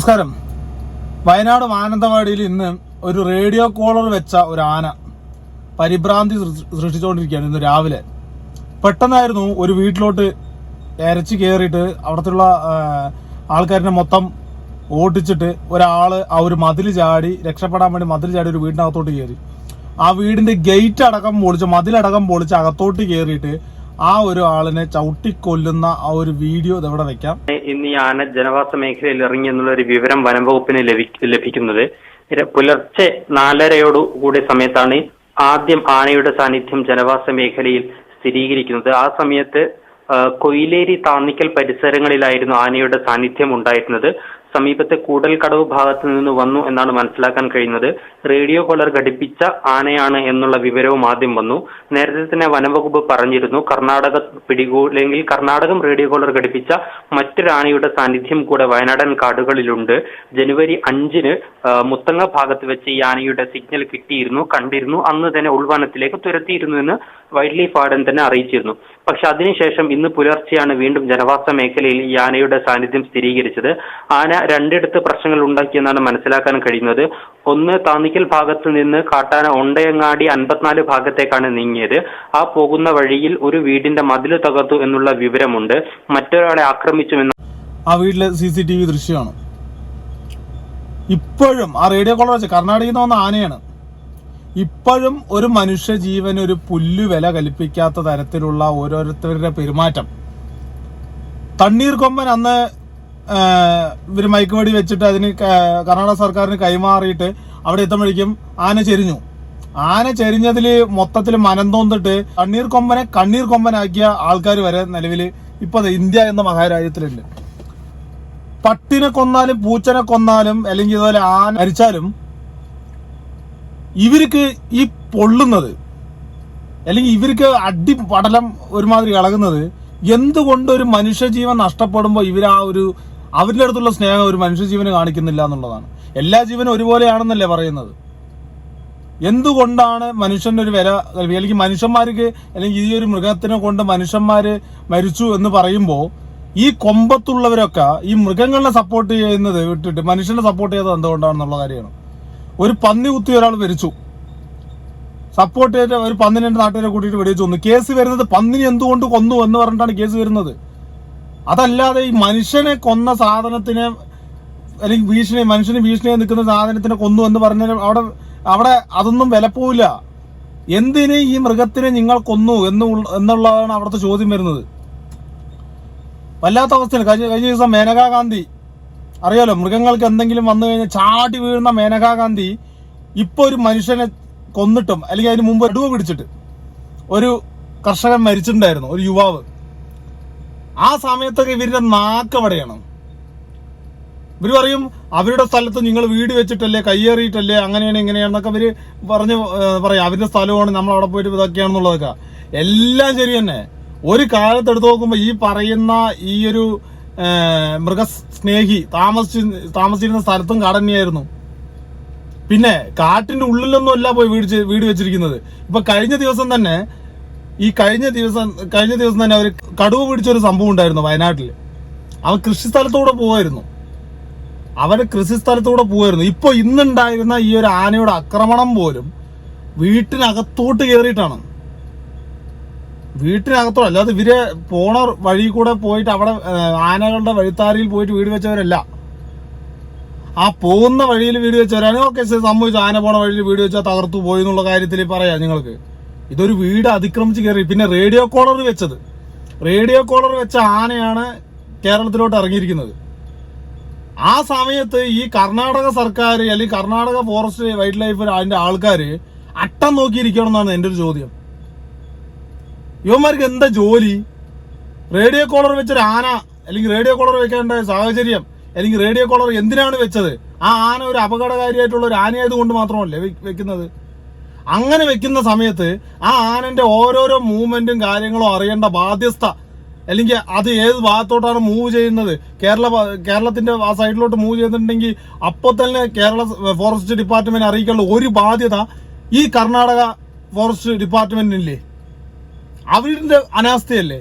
നമസ്കാരം. വയനാട് മാനന്തവാടിയിൽ ഇന്ന് ഒരു റേഡിയോ കോളർ വെച്ച ഒരു ആന പരിഭ്രാന്തി സൃഷ്ടിച്ചുകൊണ്ടിരിക്കുകയാണ് ഇന്ന് രാവിലെ. പെട്ടെന്നായിരുന്നു ഒരു വീട്ടിലോട്ട് എരച്ച് കയറിയിട്ട് അവിടത്തുള്ള ആൾക്കാരിനെ മൊത്തം ഓട്ടിച്ചിട്ട് ഒരാൾ ആ ഒരു മതിൽ ചാടി രക്ഷപ്പെടാൻ വേണ്ടി മതിൽ ചാടി ഒരു വീടിനകത്തോട്ട് കയറി ആ വീടിന്റെ ഗേറ്റ് അടക്കം പൊളിച്ച് മതിലടക്കം പൊളിച്ച് അകത്തോട്ട് കയറിയിട്ട് ആ ഒരു ആളിനെ ചവിട്ടിക്കൊല്ലുന്ന ആ ഒരു വീഡിയോ ഇതവിടെ വെക്കാം? ഇന്ന് ഈ ആന ജനവാസ മേഖലയിൽ ഇറങ്ങി എന്നുള്ള ഒരു വിവരം വനം വകുപ്പിന് ലഭി- ലഭിക്കുന്നത്. പുലർച്ചെ നാലരയോടു കൂടിയ സമയത്താണ് ആദ്യം ആനയുടെ സാന്നിധ്യം ജനവാസ മേഖലയിൽ സ്ഥിരീകരിക്കുന്നത്. ആ സമയത്ത് കൊയിലേരി താന്നിക്കൽ പരിസരങ്ങളിലായിരുന്നു ആനയുടെ സാന്നിധ്യം ഉണ്ടായിരുന്നത്. സമീപത്തെ കൂടൽക്കടവ് ഭാഗത്ത് നിന്ന് വന്നു എന്നാണ് മനസ്സിലാക്കാൻ കഴിയുന്നത്. റേഡിയോ കോളർ ഘടിപ്പിച്ച ആനയാണ് എന്നുള്ള വിവരവും ആദ്യം വന്നു. നേരത്തെ തന്നെ വനംവകുപ്പ് പറഞ്ഞിരുന്നു കർണാടക പിടികൂടെങ്കിൽ കർണാടകം റേഡിയോ കോളർ ഘടിപ്പിച്ച മറ്റൊരു ആനയുടെ സാന്നിധ്യം കൂടെ വയനാടൻ കാടുകളിലുണ്ട്. ജനുവരി അഞ്ചിന് മുത്തങ്ങ ഭാഗത്ത് വെച്ച് ഈ ആനയുടെ സിഗ്നൽ കിട്ടിയിരുന്നു കണ്ടിരുന്നു അന്ന് തന്നെ ഉൾവനത്തിലേക്ക് തുരത്തിയിരുന്നു എന്ന് വൈൽഡ് ലൈഫ് വാർഡൻ തന്നെ അറിയിച്ചിരുന്നു. പക്ഷെ അതിനുശേഷം ഇന്ന് പുലർച്ചെയാണ് വീണ്ടും ജനവാസ മേഖലയിൽ ഈ ആനയുടെ സാന്നിധ്യം സ്ഥിരീകരിച്ചത്. ആന രണ്ടിടത്ത് പ്രശ്നങ്ങൾ ഉണ്ടാക്കിയെന്നാണ് മനസ്സിലാക്കാൻ കഴിയുന്നത്. ഒന്ന് താന്നിക്കൽ ഭാഗത്ത് നിന്ന് കാട്ടാന ഒണ്ടയങ്ങാടി അൻപത്തിനാല് ഭാഗത്തേക്കാണ് നീങ്ങിയത്. ആ പോകുന്ന വഴിയിൽ ഒരു വീടിന്റെ മതിൽ തകർത്തു എന്നുള്ള വിവരമുണ്ട്. മറ്റൊരാളെ ആക്രമിച്ചുവെന്ന് ആ വീട്ടിലെ സി സി ടി വി ദൃശ്യമാണ്. ഇപ്പോഴും ആ റേഡിയോ കോളർ വെച്ച് കർണാടകയിൽ നിന്ന് വന്ന ആനയാണ്. ഇപ്പോഴും ഒരു മനുഷ്യ ജീവൻ ഒരു പുല്ലു വില കൽപ്പിക്കാത്ത തരത്തിലുള്ള ഓരോരുത്തരുടെ പെരുമാറ്റം. തണ്ണീർ കൊമ്പൻ അന്ന് ഇവർ മയക്കുവടി വെച്ചിട്ട് അതിന് കർണാടക സർക്കാരിന് കൈമാറിയിട്ട് അവിടെ എത്തുമ്പോഴേക്കും ആന ചെരിഞ്ഞു. ആന ചെരിഞ്ഞതിൽ മൊത്തത്തിൽ മനം തോന്നിട്ട് കണ്ണീർ കൊമ്പനെ കണ്ണീർ കൊമ്പനാക്കിയ ആൾക്കാർ വരെ നിലവിൽ ഇപ്പൊ ഇന്ത്യ എന്ന മഹാരാജ്യത്തിലുണ്ട്. പട്ടിനെ കൊന്നാലും പൂച്ചനെ കൊന്നാലും അല്ലെങ്കിൽ ഇതുപോലെ ആന മരിച്ചാലും ഇവർക്ക് ഈ പൊള്ളുന്നത് അല്ലെങ്കിൽ ഇവർക്ക് അടി പടലം ഒരുമാതിരി ഇളകുന്നത് എന്തുകൊണ്ട് ഒരു മനുഷ്യജീവൻ നഷ്ടപ്പെടുമ്പോൾ ഇവർ ആ ഒരു അവരുടെ അടുത്തുള്ള സ്നേഹം ഒരു മനുഷ്യജീവന് കാണിക്കുന്നില്ല എന്നുള്ളതാണ്. എല്ലാ ജീവനും ഒരുപോലെയാണെന്നല്ലേ പറയുന്നത്. എന്തുകൊണ്ടാണ് മനുഷ്യന്റെ ഒരു വില അല്ലെങ്കിൽ മനുഷ്യന്മാർക്ക് അല്ലെങ്കിൽ ഈ ഒരു മൃഗത്തിനെ കൊണ്ട് മനുഷ്യന്മാർ മരിച്ചു എന്ന് പറയുമ്പോൾ ഈ കൊമ്പത്തുള്ളവരൊക്കെ ഈ മൃഗങ്ങളെ സപ്പോർട്ട് ചെയ്യുന്നത് വിട്ടിട്ട് മനുഷ്യനെ സപ്പോർട്ട് ചെയ്തത് എന്തുകൊണ്ടാണെന്നുള്ള കാര്യമാണ്. ഒരു പന്നി കുത്തി ഒരാൾ മരിച്ചു. സപ്പോർട്ട് ചെയ്ത ഒരു പന്നിനെ നാട്ടുകാരെ കൂട്ടിയിട്ട് വെടിവെച്ച് കൊന്നു. കേസ് വരുന്നത് പന്നിനെ എന്തുകൊണ്ട് കൊന്നു എന്ന് പറഞ്ഞിട്ടാണ് കേസ് വരുന്നത്. അതല്ലാതെ ഈ മനുഷ്യനെ കൊന്ന സാധനത്തിനെ അല്ലെങ്കിൽ ഭീഷണി മനുഷ്യന് ഭീഷണിയായി നിൽക്കുന്ന സാധനത്തിനെ കൊന്നു എന്ന് പറഞ്ഞാൽ അവിടെ അവിടെ അതൊന്നും വിലപ്പോവില്ല എന്തിന് ഈ മൃഗത്തിനെ നിങ്ങൾ കൊന്നു എന്ന് എന്നുള്ളതാണ് അവിടുത്തെ ചോദ്യം വരുന്നത്. വല്ലാത്ത അവസ്ഥയാണ്. കഴിഞ്ഞ കഴിഞ്ഞ ദിവസം മേനകാ ഗാന്ധി അറിയാലോ മൃഗങ്ങൾക്ക് എന്തെങ്കിലും വന്നു കഴിഞ്ഞാൽ ചാടി വീഴുന്ന മേനകാ ഗാന്ധി ഇപ്പൊ ഒരു മനുഷ്യനെ കൊന്നിട്ടും അല്ലെങ്കിൽ അതിന് മുമ്പ് അടുവ് പിടിച്ചിട്ട് ഒരു കർഷകൻ മരിച്ചിട്ടുണ്ടായിരുന്നു ഒരു യുവാവ്. ആ സമയത്തൊക്കെ ഇവരുടെ നാക്ക് ഇവർ പറയും അവരുടെ സ്ഥലത്ത് നിങ്ങൾ വീട് വെച്ചിട്ടല്ലേ കയ്യേറിയിട്ടല്ലേ അങ്ങനെയാണ് ഇങ്ങനെയാണെന്നൊക്കെ ഇവർ പറഞ്ഞ് പറയാം. അവരുടെ സ്ഥലമാണ് നമ്മൾ അവിടെ പോയിട്ട് ഇതൊക്കെയാണെന്നുള്ളതൊക്കെ. എല്ലാം ശരി തന്നെ. ഒരു കാലത്ത് നോക്കുമ്പോൾ നോക്കുമ്പോ ഈ പറയുന്ന ഈ ഒരു മൃഗസ്നേഹി താമസിച്ച് താമസിച്ചിരുന്ന സ്ഥലത്തും കാടന്നെയായിരുന്നു പിന്നെ കാട്ടിന്റെ ഉള്ളിലൊന്നും അല്ല പോയി വീട് വീട് വെച്ചിരിക്കുന്നത്. ഇപ്പൊ കഴിഞ്ഞ ദിവസം തന്നെ ഈ കഴിഞ്ഞ ദിവസം കഴിഞ്ഞ ദിവസം തന്നെ അവർ കടുവ പിടിച്ചൊരു സംഭവം ഉണ്ടായിരുന്നു വയനാട്ടിൽ അവൻ കൃഷി സ്ഥലത്തൂടെ പോവായിരുന്നു. അവർ കൃഷി സ്ഥലത്തൂടെ പോവായിരുന്നു. ഇപ്പൊ ഇന്നുണ്ടായിരുന്ന ഈ ഒരു ആനയുടെ ആക്രമണം പോലും വീട്ടിനകത്തോട്ട് കയറിയിട്ടാണ് വീട്ടിനകത്തോ അല്ലാതെ ഇവർ പോണ വഴി കൂടെ പോയിട്ട് അവിടെ ആനകളുടെ വഴിത്താരിയിൽ പോയിട്ട് വീട് വെച്ചവരല്ല. ആ പോകുന്ന വഴിയിൽ വീട് വെച്ചവരാണ്. ഓക്കെ സംഭവിച്ചു. ആന പോണ വഴിയിൽ വീട് വെച്ചാൽ തകർത്തു പോയി എന്നുള്ള കാര്യത്തിൽ പറയാം നിങ്ങൾക്ക്. ഇതൊരു വീട് അതിക്രമിച്ച് കയറി. പിന്നെ റേഡിയോ കോളർ വെച്ചത്. റേഡിയോ കോളർ വെച്ച ആനയാണ് കേരളത്തിലോട്ട് ഇറങ്ങിയിരിക്കുന്നത്. ആ സമയത്ത് ഈ കർണാടക സർക്കാർ അല്ലെങ്കിൽ കർണാടക ഫോറസ്റ്റ് വൈൽഡ് ലൈഫ് അതിന്റെ ആൾക്കാർ അട്ടം നോക്കിയിരിക്കണം എന്നാണ് എന്റെ ഒരു ചോദ്യം. ഇവന്മാർക്ക് എന്താ ജോലി? റേഡിയോ കോളർ വെച്ചൊരു ആന അല്ലെങ്കിൽ റേഡിയോ കോളർ വെക്കേണ്ട സാഹചര്യം അല്ലെങ്കിൽ റേഡിയോ കോളർ എന്തിനാണ് വെച്ചത്? ആ ആന ഒരു അപകടകാരിയായിട്ടുള്ള ഒരു ആനയായത് കൊണ്ട് മാത്രമല്ലേ വെക്കുന്നത്? അങ്ങനെ വെക്കുന്ന സമയത്ത് ആ ആനന്റെ ഓരോരോ മൂവ്മെന്റും കാര്യങ്ങളും അറിയേണ്ട ബാധ്യസ്ഥ അല്ലെങ്കിൽ അത് ഏത് ഭാഗത്തോട്ടാണ് മൂവ് ചെയ്യുന്നത്? കേരള കേരളത്തിന്റെ ആ സൈഡിലോട്ട് മൂവ് ചെയ്തിട്ടുണ്ടെങ്കിൽ അപ്പോൾ തന്നെ കേരള ഫോറസ്റ്റ് ഡിപ്പാർട്ട്മെന്റ് അറിയിക്കാനുള്ള ഒരു ബാധ്യത ഈ കർണാടക ഫോറസ്റ്റ് ഡിപ്പാർട്ട്മെന്റിനില്ലേ അവരുടെ അനാസ്ഥയല്ലേ?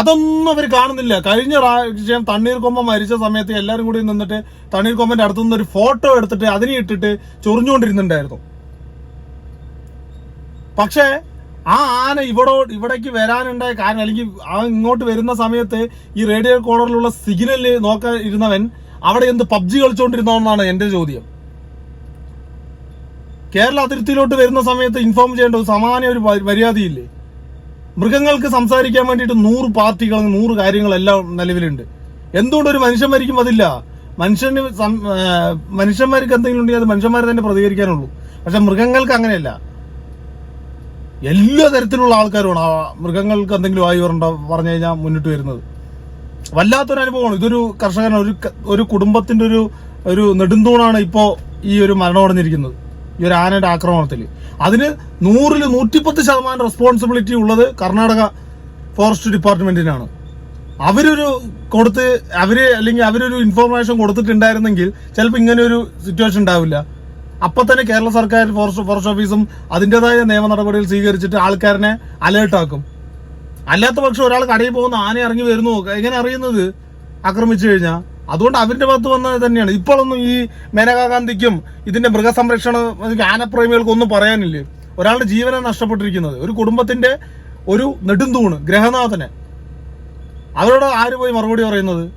അതൊന്നും അവർ കാണുന്നില്ല. കഴിഞ്ഞ പ്രാവശ്യം തണ്ണീർക്കൊമ്പൻ മരിച്ച സമയത്ത് എല്ലാവരും കൂടി നിന്നിട്ട് തണ്ണീർക്കൊമ്പന്റെ അടുത്തു നിന്ന് ഒരു ഫോട്ടോ എടുത്തിട്ട് അതിനെ ഇട്ടിട്ട് ചൊറിഞ്ഞുകൊണ്ടിരുന്നുണ്ടായിരുന്നു. പക്ഷേ ആ ആന ഇവിടെ ഇവിടേക്ക് വരാനുണ്ടായ കാരണം അല്ലെങ്കിൽ ആ ഇങ്ങോട്ട് വരുന്ന സമയത്ത് ഈ റേഡിയോ കോളറിലുള്ള സിഗ്നൽ നോക്കാൻ ഇരുന്നവൻ അവിടെ എന്ത് പബ്ജി കളിച്ചുകൊണ്ടിരുന്നോന്നാണ് എന്റെ ചോദ്യം. കേരള അതിർത്തിയിലോട്ട് വരുന്ന സമയത്ത് ഇൻഫോം ചെയ്യേണ്ട ഒരു സമാന ഒരു മര്യാദയില്ലേ? മൃഗങ്ങൾക്ക് സംസാരിക്കാൻ വേണ്ടിയിട്ട് നൂറ് പാർട്ടികൾ നൂറ് കാര്യങ്ങളെല്ലാം നിലവിലുണ്ട്. എന്തുകൊണ്ട് ഒരു മനുഷ്യൻ മരിക്കും? അതില്ല. മനുഷ്യന് മനുഷ്യന്മാർക്ക് എന്തെങ്കിലും ഉണ്ടെങ്കിൽ അത് മനുഷ്യന്മാർ തന്നെ പ്രതികരിക്കാനുള്ളൂ. പക്ഷെ മൃഗങ്ങൾക്ക് അങ്ങനെയല്ല. എല്ലാ തരത്തിലുള്ള ആൾക്കാരുമാണ് ആ മൃഗങ്ങൾക്ക് എന്തെങ്കിലും ആയി വരണ്ട പറഞ്ഞു കഴിഞ്ഞാൽ മുന്നിട്ട് വരുന്നത്. വല്ലാത്തൊരു അനുഭവമാണ്. ഇതൊരു കർഷകൻ ഒരു ഒരു കുടുംബത്തിന്റെ ഒരു ഒരു നെടുന്തൂണാണ് ഇപ്പോ ഈ ഒരു മരണമടഞ്ഞിരിക്കുന്നത് ഈ ഒരു ആനയുടെ ആക്രമണത്തിൽ അതിന് നൂറിൽ നൂറ്റിപ്പത്ത് ശതമാനം റെസ്പോൺസിബിലിറ്റി ഉള്ളത് കർണാടക ഫോറസ്റ്റ് ഡിപ്പാർട്ട്മെന്റിനാണ് അവരൊരു കൊടുത്ത് അവർ അല്ലെങ്കിൽ അവരൊരു ഇൻഫർമേഷൻ കൊടുത്തിട്ടുണ്ടായിരുന്നെങ്കിൽ ചിലപ്പോൾ ഇങ്ങനെ ഒരു സിറ്റുവേഷൻ ഉണ്ടാവില്ല. അപ്പൊ തന്നെ കേരള സർക്കാർ ഫോറസ്റ്റ് ഫോറസ്റ്റ് ഓഫീസും അതിന്റെതായ നിയമ നടപടികൾ സ്വീകരിച്ചിട്ട് ആൾക്കാരനെ അലേർട്ട് ആക്കും. അല്ലാത്ത പക്ഷം ഒരാൾ കടയിൽ പോകുന്ന ആന ഇറങ്ങി വരുന്നു. എങ്ങനെ അറിയുന്നത്? ആക്രമിച്ചു കഴിഞ്ഞാൽ അതുകൊണ്ട് അവരുടെ ഭാഗത്ത് വന്നത് തന്നെയാണ്. ഇപ്പോഴൊന്നും ഈ മേനകാ ഗാന്ധിക്കും ഇതിന്റെ മൃഗസംരക്ഷണ ആനപ്രേമികൾക്കൊന്നും പറയാനില്ലേ? ഒരാളുടെ ജീവനെ നഷ്ടപ്പെട്ടിരിക്കുന്നത്. ഒരു കുടുംബത്തിന്റെ ഒരു നെടുന്തൂണ് ഗ്രഹനാഥനെ. അവരോട് ആര് പോയി മറുപടി പറയുന്നത്?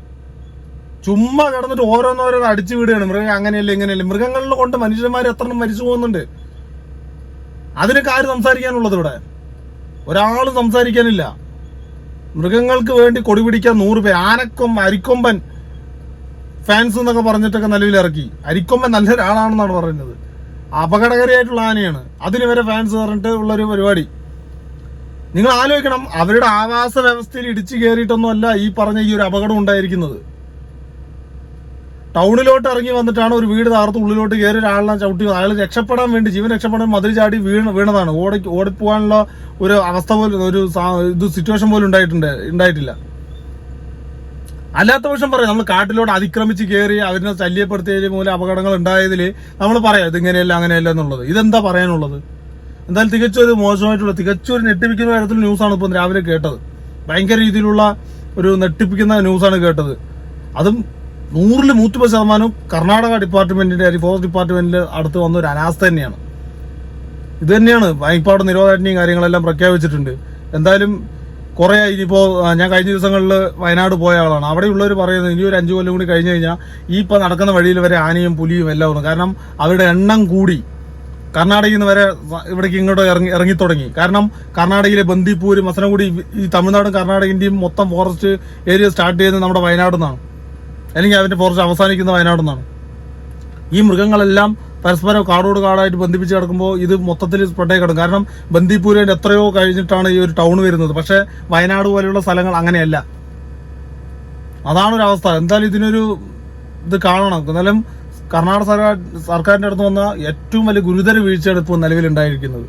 ചുമ്മാ കിടന്നിട്ട് ഓരോന്നോരോ അടിച്ചു വിടുകയാണ്. മൃഗം അങ്ങനെയല്ല ഇങ്ങനെയല്ല? മൃഗങ്ങളിൽ കൊണ്ട് മനുഷ്യന്മാർ എത്ര മരിച്ചു പോകുന്നുണ്ട്? അതിനൊക്കെ ആര് സംസാരിക്കാനുള്ളത് ഇവിടെ? ഒരാളും സംസാരിക്കാനില്ല. മൃഗങ്ങൾക്ക് വേണ്ടി കൊടി പിടിക്കാൻ നൂറ് പേര് ആനക്കൊം അരിക്കൊമ്പൻ ഫാൻസ് എന്നൊക്കെ പറഞ്ഞിട്ടൊക്കെ നിലവിൽ ഇറക്കി. അരിക്കൊമ്പൻ നല്ല ഒരാളാണെന്നാണ് പറയുന്നത്. അപകടകാരിയായിട്ടുള്ള ആനയാണ്. അതിന് വരെ ഫാൻസ് പറഞ്ഞിട്ട് ഉള്ളൊരു പരിപാടി. നിങ്ങൾ ആലോചിക്കണം അവരുടെ ആവാസ വ്യവസ്ഥയിൽ ഇടിച്ചു കയറിയിട്ടൊന്നും അല്ല ഈ പറഞ്ഞ ഈ ഒരു അപകടം ഉണ്ടായിരിക്കുന്നത്. ടൗണിലോട്ട് ഇറങ്ങി വന്നിട്ടാണ് ഒരു വീട് താർത്ത് ഉള്ളിലോട്ട് കയറി ഒരാളിനെ ചവിട്ടി അയാൾ രക്ഷപ്പെടാൻ വേണ്ടി ജീവൻ രക്ഷപ്പെടാൻ മതിൽ ചാടി വീണ് വീണതാണ്. ഓടി ഓടിപ്പോകാനുള്ള ഒരു അവസ്ഥ പോലും ഒരു ഇത് സിറ്റുവേഷൻ പോലും ഉണ്ടായിട്ടുണ്ട് ഉണ്ടായിട്ടില്ല. അല്ലാത്ത പക്ഷം പറയാം നമ്മൾ കാട്ടിലോട്ട് അതിക്രമിച്ച് കയറി അവരിനെ ശല്യപ്പെടുത്തിയതിൽ മൂലം അപകടങ്ങൾ ഉണ്ടായതിൽ നമ്മൾ പറയാം ഇതിങ്ങനെയല്ല അങ്ങനെയല്ല എന്നുള്ളത്. ഇതെന്താ പറയാനുള്ളത്? എന്തായാലും തികച്ചൊരു മോശമായിട്ടുള്ള തികച്ചൊരു നെട്ടിപ്പിക്കുന്ന തരത്തിൽ ന്യൂസാണ് ഇപ്പം രാവിലെ കേട്ടത്. ഭയങ്കര രീതിയിലുള്ള ഒരു നെട്ടിപ്പിക്കുന്ന ന്യൂസാണ് കേട്ടത്. അതും നൂറിൽ നൂറ്റിപ്പത് ശതമാനം കർണാടക ഡിപ്പാർട്ട്മെന്റിന്റെ ഫോറസ്റ്റ് ഡിപ്പാർട്ട്മെന്റിന്റെ അടുത്ത് വന്ന ഒരു അനാസ്ഥ തന്നെയാണ്. ഇത് തന്നെയാണ് വായ്പാട് നിരോധനയും കാര്യങ്ങളെല്ലാം പ്രഖ്യാപിച്ചിട്ടുണ്ട്. എന്തായാലും കുറെ ഇനിയിപ്പോ ആ, ഞാൻ കഴിഞ്ഞ ദിവസങ്ങളിൽ വയനാട് പോയ ആളാണ്. അവിടെയുള്ളവർ പറയുന്നത് ഇനി ഒരു അഞ്ചു കൊല്ലം കൂടി കഴിഞ്ഞു കഴിഞ്ഞാൽ ഈ ഇപ്പൊ നടക്കുന്ന വഴിയിൽ വരെ ആനയും പുലിയും എല്ലാം ഉണ്ട് കാരണം അവരുടെ എണ്ണം കൂടി. കർണാടകയിൽ നിന്ന് വരെ ഇവിടേക്ക് ഇങ്ങോട്ട് ഇറങ്ങി ഇറങ്ങിത്തുടങ്ങി. കാരണം കർണാടകയിലെ ബന്ദിപ്പൂര് മസനഗുഡി ഈ തമിഴ്നാടും കർണാടകന്റെയും മൊത്തം ഫോറസ്റ്റ് ഏരിയ സ്റ്റാർട്ട് ചെയ്യുന്നത് നമ്മുടെ വയനാട് നിന്നാണ്. അല്ലെങ്കിൽ അതിന്റെ ഫോറസ്റ്റ് അവസാനിക്കുന്ന വയനാട് നിന്നാണ്. ഈ മൃഗങ്ങളെല്ലാം പരസ്പരം കാടോട് കാടായിട്ട് ബന്ധിപ്പിച്ച് കിടക്കുമ്പോൾ ഇത് മൊത്തത്തിൽ സ്പ്രെഡായി കിടക്കും. കാരണം ബന്ദിപ്പൂരിന്റെ എത്രയോ കഴിഞ്ഞിട്ടാണ് ഈ ഒരു ടൗൺ വരുന്നത്. പക്ഷെ വയനാട് പോലെയുള്ള സ്ഥലങ്ങൾ അങ്ങനെയല്ല. അതാണ് ഒരു അവസ്ഥ എന്തായാലും ഇതിനൊരു ഇത് കാണണം. എന്നാലും കർണാടക സർക്കാർ സർക്കാരിന്റെ അടുത്ത് വന്ന ഏറ്റവും വലിയ ഗുരുതര വീഴ്ചയാണ് ഇപ്പോൾ നിലവിലുണ്ടായിരിക്കുന്നത്.